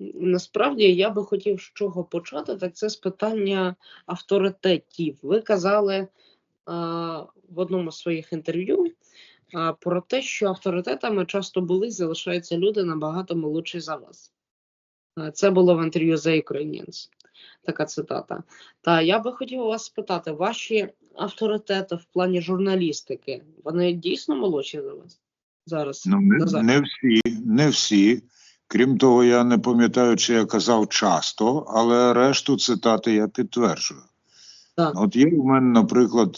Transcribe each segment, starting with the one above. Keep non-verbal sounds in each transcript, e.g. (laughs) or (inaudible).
Насправді я би хотів з чого почати, так це з питання авторитетів. Ви казали а, в одному з своїх інтерв'ю а, про те, що авторитетами часто були і залишаються люди набагато молодші за вас. А, Це було в інтерв'ю The Ukrainians, така цитата. Та я би хотів вас спитати, ваші авторитети в плані журналістики, вони дійсно молодші за вас зараз? Ну, не, не всі, не всі. Крім того, я не пам'ятаю, чи я казав часто, але решту цитати я підтверджую. Так. От є в мене, наприклад,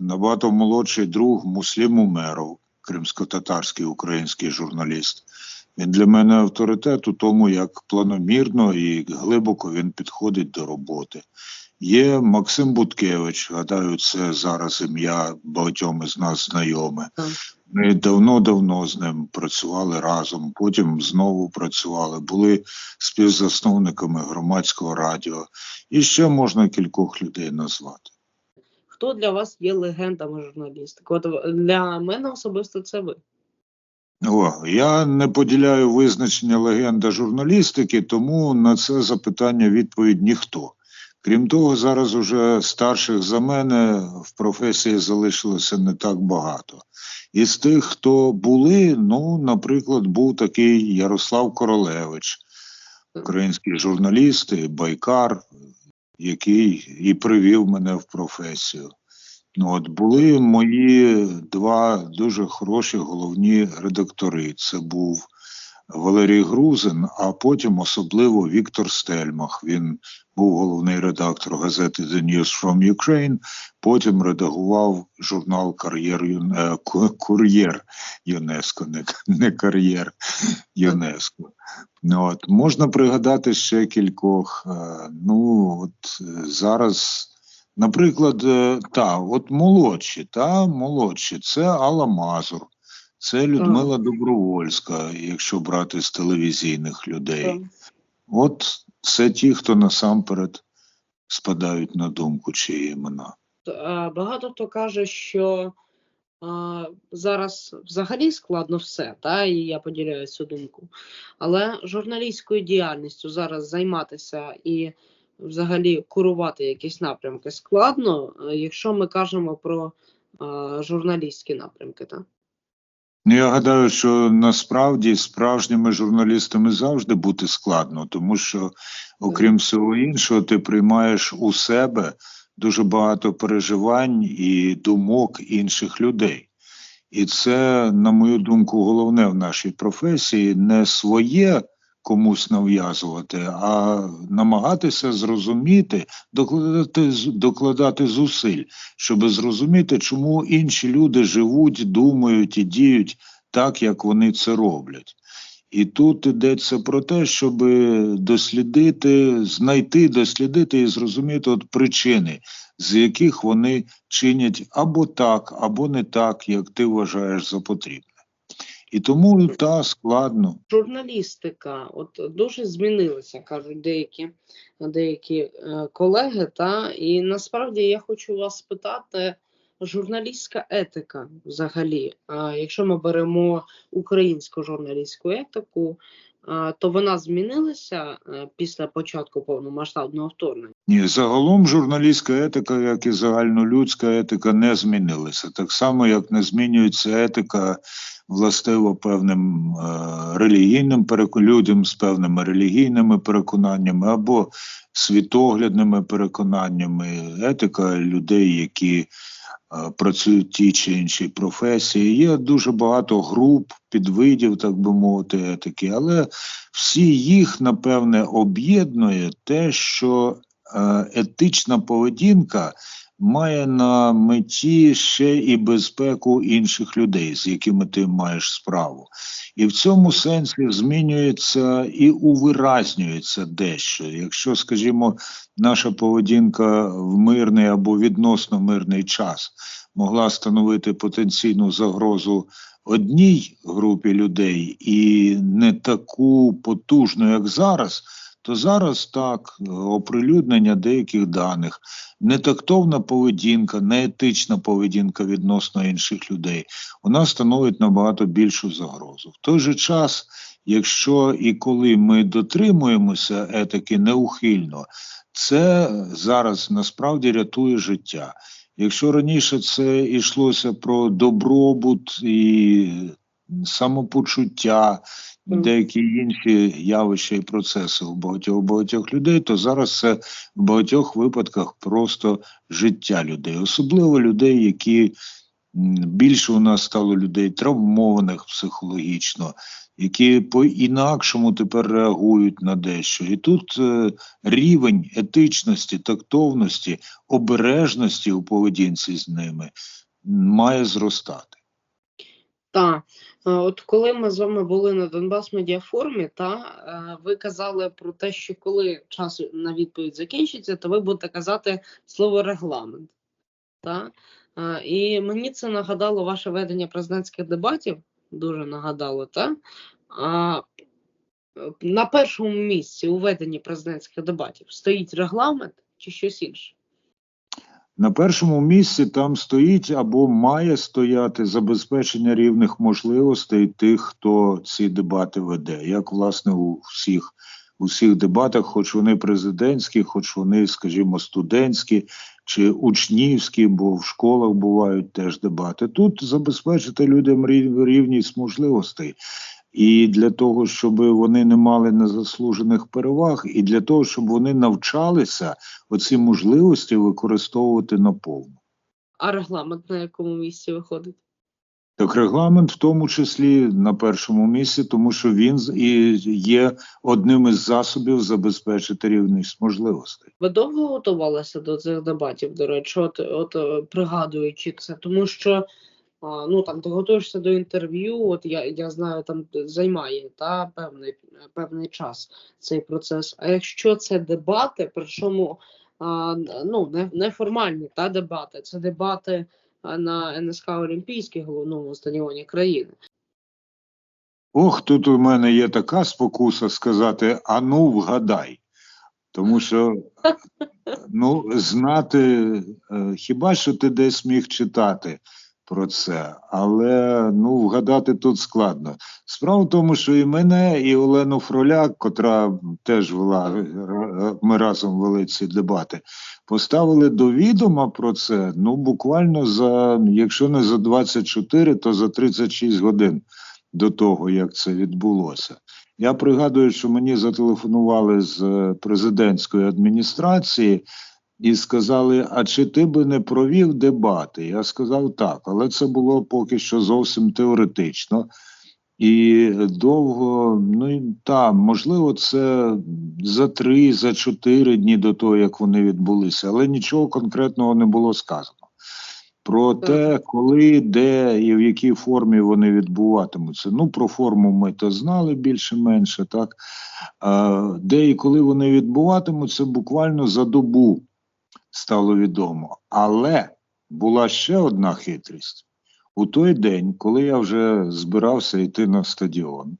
набагато молодший друг Муслім Умеров, кримсько-татарський український журналіст. Він для мене авторитет у тому, як планомірно і глибоко він підходить до роботи. Є Максим Буткевич, гадаю, це зараз ім'я багатьом із нас знайоме. Ми давно-давно з ним працювали разом, потім знову працювали, були співзасновниками громадського радіо. І ще можна кількох людей назвати. Хто для вас є легендами журналістики? От для мене особисто це ви. О, я не поділяю визначення легенда журналістики, тому на це запитання відповідь ніхто. Крім того, зараз уже старших за мене в професії залишилося не так багато. Із тих, хто були, ну, наприклад, був такий Ярослав Королевич, український журналіст і байкар, який і привів мене в професію. Ну, от були мої два дуже хороші головні редактори. Це був Валерій Грузин, а потім особливо Віктор Стельмах. Він був головний редактор газети The News from Ukraine, потім редагував журнал Кар'єр е, Кур'єр ЮНЕСКО, не, не кар'єр ЮНЕСКо. Ну, от, можна пригадати ще кількох. е, Ну, от зараз. Наприклад, е, та, от молодші, та, молодші, це Алла Мазур, це Людмила Добровольська, якщо брати з телевізійних людей. От це ті, хто насамперед спадають на думку, чиї імена. Е, Багато хто каже, що а, зараз взагалі складно все, та, і я поділяю цю думку. Але журналістською діяльністю зараз займатися і взагалі курувати якісь напрямки складно, е, якщо ми кажемо про а, журналістські напрямки. Та? Ну, я гадаю, що насправді справжніми журналістами завжди бути складно, тому що, окрім всього іншого, ти приймаєш у себе дуже багато переживань і думок інших людей. І це, на мою думку, головне в нашій професії не своє комусь нав'язувати, а намагатися зрозуміти, докладати, докладати зусиль, щоб зрозуміти, чому інші люди живуть, думають і діють так, як вони це роблять. І тут йдеться про те, щоб дослідити, знайти, дослідити і зрозуміти от причини, з яких вони чинять або так, або не так, як ти вважаєш за потрібне. І тому та складно. Журналістика от дуже змінилася, кажуть деякі, деякі е, колеги. Та і насправді я хочу вас спитати: журналістська етика взагалі. А якщо ми беремо українську журналістську етику, то вона змінилася е, після початку повномасштабного вторгнення. Ні, загалом журналістська етика, як і загальнолюдська етика, не змінилася. Так само, як не змінюється етика властиво певним е, релігійним людям з певними релігійними переконаннями або світоглядними переконаннями. Етика людей, які працюють ті чи інші професії. Є дуже багато груп, підвидів, так би мовити, етики, але всі їх, напевне, об'єднує те, що е, етична поведінка має на меті ще і безпеку інших людей, з якими ти маєш справу. І в цьому сенсі змінюється і увиразнюється дещо. Якщо, скажімо, наша поведінка в мирний або відносно мирний час могла становити потенційну загрозу одній групі людей і не таку потужну, як зараз, то зараз так оприлюднення деяких даних, нетактовна поведінка, неетична поведінка відносно інших людей, вона становить набагато більшу загрозу. В той же час якщо і коли ми дотримуємося етики неухильно, це зараз насправді рятує життя. Якщо раніше це йшлося про добробут і самопочуття, деякі інші явища і процеси у багатьох багатьох людей, то зараз це в багатьох випадках просто життя людей, особливо людей, які більше у нас стало людей травмованих психологічно, які по-інакшому тепер реагують на дещо. І тут е, рівень етичності, тактовності, обережності у поведінці з ними має зростати. Так, от коли ми з вами були на Донбас Медіафорумі, та е, ви казали про те, що коли час на відповідь закінчиться, то ви будете казати слово регламент. Та? Е, І мені це нагадало ваше ведення президентських дебатів, дуже нагадало, та? А е, на першому місці у веденні президентських дебатів стоїть регламент чи щось інше? На першому місці там стоїть або має стояти забезпечення рівних можливостей тих, хто ці дебати веде, як власне у всіх у дебатах, хоч вони президентські, хоч вони, скажімо, студентські чи учнівські, бо в школах бувають теж дебати. Тут забезпечити людям рів- рівність можливостей. І для того, щоб вони не мали незаслужених переваг, і для того, щоб вони навчалися оці можливості використовувати наповну. А регламент на якому місці виходить? Так регламент в тому числі на першому місці, тому що він і є одним із засобів забезпечити рівність можливостей. Ви довго готувалися до цих дебатів, до речі, от, от е, пригадуючи це, тому що ну там ти готуєшся до інтерв'ю, от я, я знаю, там займає та певний певний час цей процес. А якщо це дебати, причому а, ну не, неформальні та дебати, це дебати на НСК Олімпійській головному стадіоні країни. Ох, тут у мене є така спокуса сказати: а ну вгадай. Тому що ну, знати, е, хіба що ти десь міг читати про це, але ну, вгадати тут складно. Справа в тому, що і мене, і Олену Фроляк, котра теж вела, ми разом вели ці дебати, поставили до відома про це ну, буквально за, якщо не за 24, то за 36 годин до того, як це відбулося. Я пригадую, що мені зателефонували з е, президентської адміністрації і сказали: А чи ти би не провів дебати? Я сказав так, але це було поки що зовсім теоретично. І довго, ну і та, можливо, це за три, за чотири дні до того, як вони відбулися, але нічого конкретного не було сказано. Про те, коли, де і в якій формі вони відбуватимуться. Ну, про форму ми то знали більше-менше, так. Де і коли вони відбуватимуться, буквально за добу стало відомо. Але була ще одна хитрість. У той день, коли я вже збирався йти на стадіон,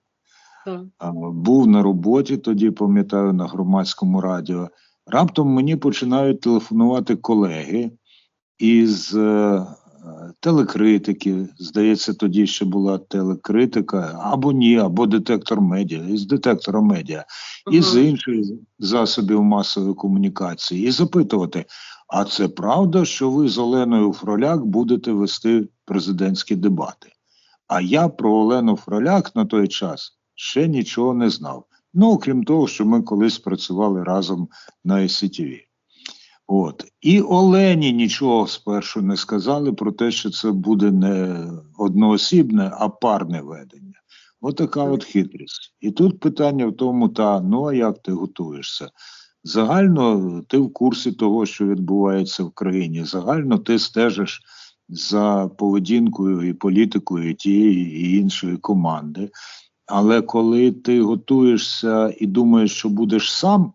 був на роботі, тоді пам'ятаю, на громадському радіо. Раптом мені починають телефонувати колеги із е, телекритики. Здається, тоді ще була телекритика, або ні, або детектор медіа, із детектора медіа, і з інших засобів масової комунікації, і запитувати: а це правда, що ви з Оленою Фроляк будете вести президентські дебати? А я про Олену Фроляк на той час ще нічого не знав. Ну, окрім того, що ми колись працювали разом на SCTV. От. І Олені нічого спершу не сказали про те, що це буде не одноосібне, а парне ведення. Отака от хитрість. І тут питання в тому, та ну а як ти готуєшся? Загально ти в курсі того, що відбувається в країні. Загально ти стежиш за поведінкою і політикою тієї і іншої команди. Але коли ти готуєшся і думаєш, що будеш сам,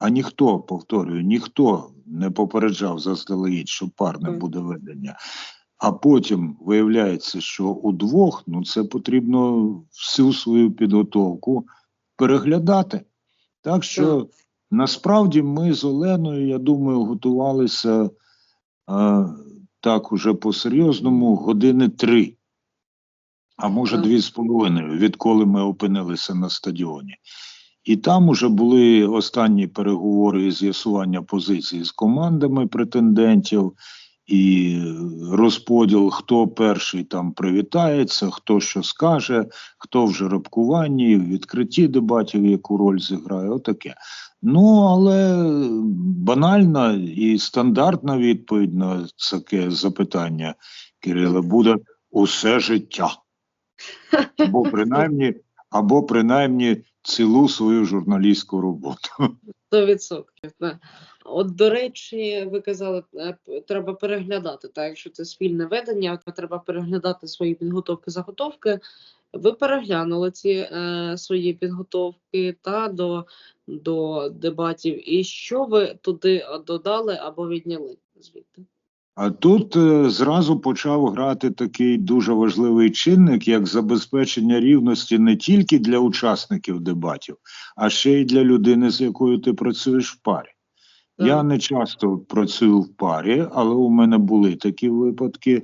а ніхто, повторюю, ніхто не попереджав заздалегідь, що парне буде ведення. А потім виявляється, що удвох ну це потрібно всю свою підготовку переглядати. Так що насправді ми з Оленою, я думаю, готувалися е, так уже по-серйозному години три. а може дві з половиною, відколи ми опинилися на стадіоні. І там уже були останні переговори і з'ясування позицій з командами претендентів, і розподіл, хто перший там привітається, хто що скаже, хто в жеребкуванні, в відкритті дебатів, яку роль зіграє, отаке. Ну, але банальна і стандартна відповідь на таке запитання, Кириле, буде усе життя. Або принаймні, або принаймні цілу свою журналістську роботу. 100%. Так. От, до речі, ви казали, е, треба переглядати, так, якщо це спільне ведення, то треба переглядати свої підготовки, заготовки. Ви переглянули ці е, свої підготовки та до, до дебатів. І що ви туди додали або відняли звідти? А тут е, зразу почав грати такий дуже важливий чинник, як забезпечення рівності не тільки для учасників дебатів, а ще й для людини, з якою ти працюєш в парі. Я не часто працюю в парі, але у мене були такі випадки.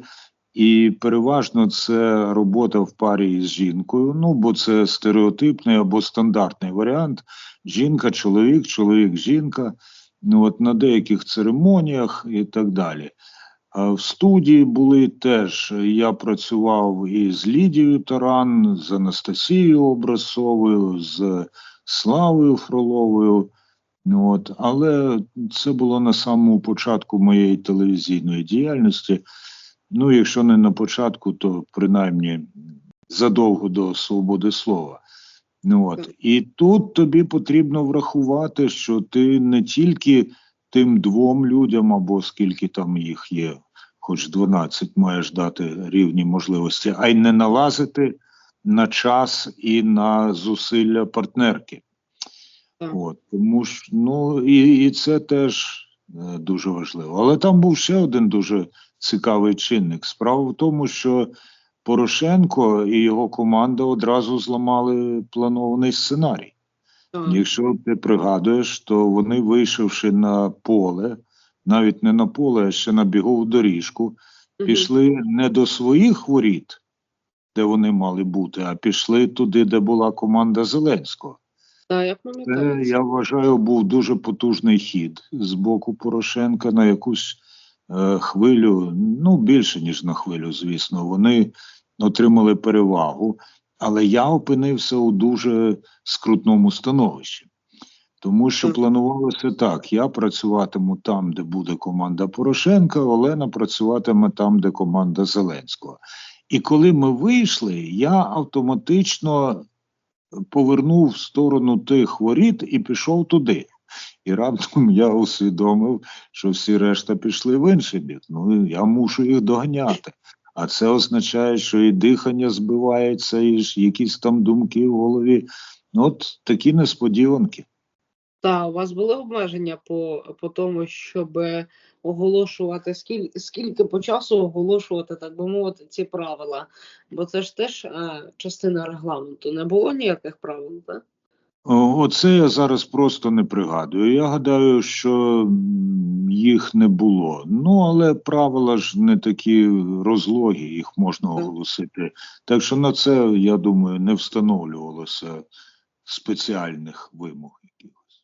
І переважно це робота в парі із жінкою. Ну, бо це стереотипний або стандартний варіант: жінка, чоловік, чоловік, жінка. Ну, от на деяких церемоніях і так далі. В студії були теж. Я працював і з Лідією Таран, з Анастасією Образцовою, з Славою Фроловою. Ну, От, але це було на самому початку моєї телевізійної діяльності. Ну, якщо не на початку, то принаймні задовго до свободи слова. Ну, от. І тут тобі потрібно врахувати, що ти не тільки тим двом людям, або скільки там їх є, хоч 12, маєш дати рівні можливості, а й не налазити на час і на зусилля партнерки. Так. От, тому ж, ну і, і це теж е, дуже важливо. Але там був ще один дуже цікавий чинник. Справа в тому, що Порошенко і його команда одразу зламали планований сценарій. Якщо ти пригадуєш, то вони, вийшовши на поле, навіть не на поле, а ще на бігову доріжку, пішли не до своїх воріт, де вони мали бути, а пішли туди, де була команда Зеленського. Це, я вважаю, був дуже потужний хід з боку Порошенка на якусь хвилю, ну більше ніж на хвилю, звісно. Вони отримали перевагу, але я опинився у дуже скрутному становищі. Тому що планувалося так: я працюватиму там, де буде команда Порошенка, Олена працюватиме там, де команда Зеленського. І коли ми вийшли, я автоматично повернув в сторону тих воріт і пішов туди. І раптом (laughs) я усвідомив, що всі решта пішли в інший бік. Ну я мушу їх доганяти. А це означає, що і дихання збивається, і якісь там думки в голові. Ну, От такі несподіванки. Так, у вас були обмеження по, по тому, щоб оголошувати, скільки, скільки по часу оголошувати, так би мовити, ці правила. Бо це ж теж е, частина регламенту. Не було ніяких правил, так? Оце я зараз просто не пригадую. Я гадаю, що їх не було. Ну, але правила ж не такі розлогі, їх можна оголосити. Так що на це, я думаю, не встановлювалося спеціальних вимог якихось.